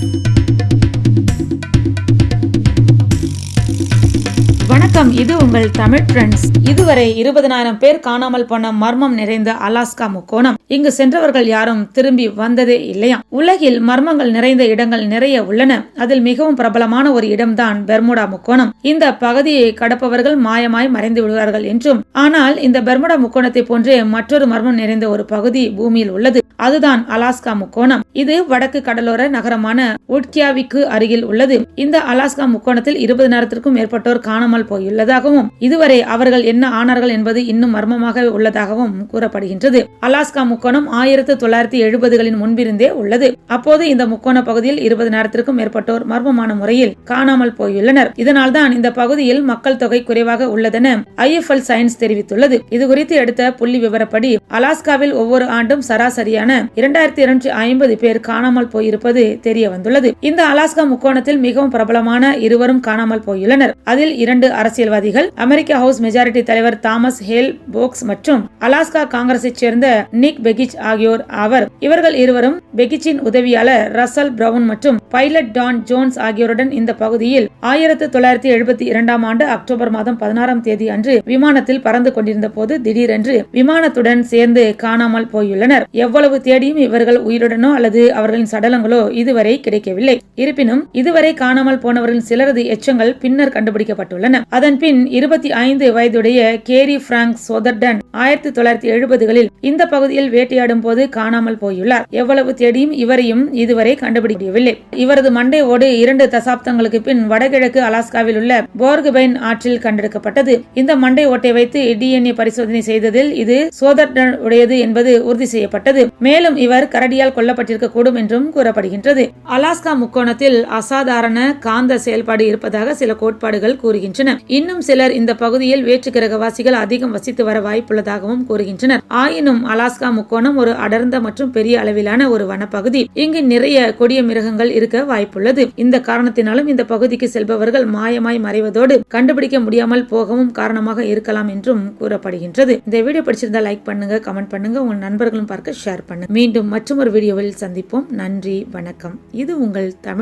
Thank you. இது உங்கள் Tamil friends இதுவரை இருபதனாயிரம் பேர் காணாமல் போன மர்மம் நிறைந்த அலாஸ்கா முக்கோணம். இங்கு சென்றவர்கள் யாரும் திரும்பி வந்ததே இல்லையா? உலகில் மர்மங்கள் நிறைந்த இடங்கள் நிறைய உள்ளன. அதில் மிகவும் பிரபலமான ஒரு இடம்தான் பெர்முடா முக்கோணம். இந்த பகுதியை கடப்பவர்கள் மாயமாய் மறைந்து விடுவார்கள் என்றும் ஆனால் இந்த பெர்முடா முக்கோணத்தை போன்றே மற்றொரு மர்மம் நிறைந்த ஒரு பகுதி பூமியில் உள்ளது. அதுதான் அலாஸ்கா முக்கோணம். இது வடக்கு கடலோர நகரமான உட்கியாவிக்கு அருகில் உள்ளது. இந்த அலாஸ்கா முக்கோணத்தில் இருபது நேரத்திற்கும் மேற்பட்டோர் காணாமல் போயுள்ளது. உள்ளதாகவும் இதுவரை அவர்கள் என்ன ஆனார்கள் என்பது இன்னும் மர்மமாக உள்ளதாகவும் கூறப்படுகின்றது. அலாஸ்கா முக்கோணம் ஆயிரத்து தொள்ளாயிரத்தி எழுபதுகளின் முன்பிருந்தே உள்ளது. அப்போது இந்த முக்கோண பகுதியில் இருபது நேரத்திற்கும் மேற்பட்டோர் மர்மமான முறையில் காணாமல் போயுள்ளனர். இதனால்தான் இந்த பகுதியில் மக்கள் தொகை குறைவாக உள்ளதென ஐஎஃப்எல் சயின்ஸ் தெரிவித்துள்ளது. இது குறித்து எடுத்த புள்ளி விவரப்படி அலாஸ்காவில் ஒவ்வொரு ஆண்டும் சராசரியான இரண்டாயிரத்தி இருநூற்றி ஐம்பது பேர் காணாமல் போயிருப்பது தெரிய வந்துள்ளது இந்த அலாஸ்கா முக்கோணத்தில் மிகவும் பிரபலமான இருவரும் காணாமல் போயுள்ளனர். அதில் இரண்டு அரசியல்வாதிகள் அமெரிக்க ஹவுஸ் மெஜாரிட்டி தலைவர் தாமஸ் ஹேல் போக்ஸ் மற்றும் அலாஸ்கா காங்கிரஸை சேர்ந்த நிக் பெகிச் ஆகியோர் ஆவர். இவர்கள் இருவரும் பெகிச்சின் உதவியாளர் ரசல் பிரவுன் மற்றும் பைலட் டான் ஜோன்ஸ் ஆகியோருடன் இந்த பகுதியில் ஆயிரத்து தொள்ளாயிரத்தி எழுபத்தி இரண்டாம் ஆண்டு அக்டோபர் மாதம் பதினாறாம் தேதி அன்று விமானத்தில் பறந்து கொண்டிருந்த போது திடீரென்று விமானத்துடன் சேர்ந்து காணாமல் போயுள்ளனர். எவ்வளவு தேடியும் இவர்கள் உயிருடனோ அல்லது அவர்களின் சடலங்களோ இதுவரை கிடைக்கவில்லை. இருப்பினும் இதுவரை காணாமல் போனவர்களின் சிலரது எச்சங்கள் பின்னர் கண்டுபிடிக்கப்பட்டுள்ளன. அதன் அதன்பின் இருபத்தி ஐந்து வயதுடைய கேரி பிராங்க் சோதர்டன் ஆயிரத்தி தொள்ளாயிரத்தி எழுபதுகளில் இந்த பகுதியில் வேட்டையாடும் போது காணாமல் போயுள்ளார். எவ்வளவு தேடியும் இவரையும் இதுவரை கண்டுபிடிக்கவில்லை. இவரது மண்டை ஓடு இரண்டு தசாப்தங்களுக்கு பின் வடகிழக்கு அலாஸ்காவில் உள்ள போர்குபைன் ஆற்றில் கண்டெடுக்கப்பட்டது. இந்த மண்டை ஓட்டை வைத்து டிஎன்ஏ பரிசோதனை செய்ததில் இது சோதர்டன் உடையது என்பது உறுதி செய்யப்பட்டது. மேலும் இவர் கரடியால் கொல்லப்பட்டிருக்க கூடும் என்றும் கூறப்படுகின்றது. அலாஸ்கா முக்கோணத்தில் அசாதாரண காந்த செயல்பாடு இருப்பதாக சில கோட்பாடுகள் கூறுகின்றன. இன்னும் சிலர் இந்த பகுதியில் வேற்று கிரகவாசிகள் அதிகம் வசித்து வர வாய்ப்புள்ளதாகவும் கூறுகின்றனர். ஆயினும் அலாஸ்கா முக்கோணம் ஒரு அடர்ந்த மற்றும் பெரிய அளவிலான ஒரு வனப்பகுதி. இங்கு நிறைய கொடிய மிருகங்கள் இருக்க வாய்ப்புள்ளது. இந்த காரணத்தினாலும் இந்த பகுதிக்கு செல்பவர்கள் மாயமாய் மறைவதோடு கண்டுபிடிக்க முடியாமல் போகவும் காரணமாக இருக்கலாம் என்றும் கூறப்படுகின்றது. இந்த வீடியோ பிடிச்சிருந்தா லைக் பண்ணுங்க கமெண்ட் பண்ணுங்க உங்கள் நண்பர்களும் பார்க்க ஷேர் பண்ணுங்க. மீண்டும் மற்றும் ஒரு வீடியோவில் சந்திப்போம். நன்றி வணக்கம். இது உங்கள் தமிழ்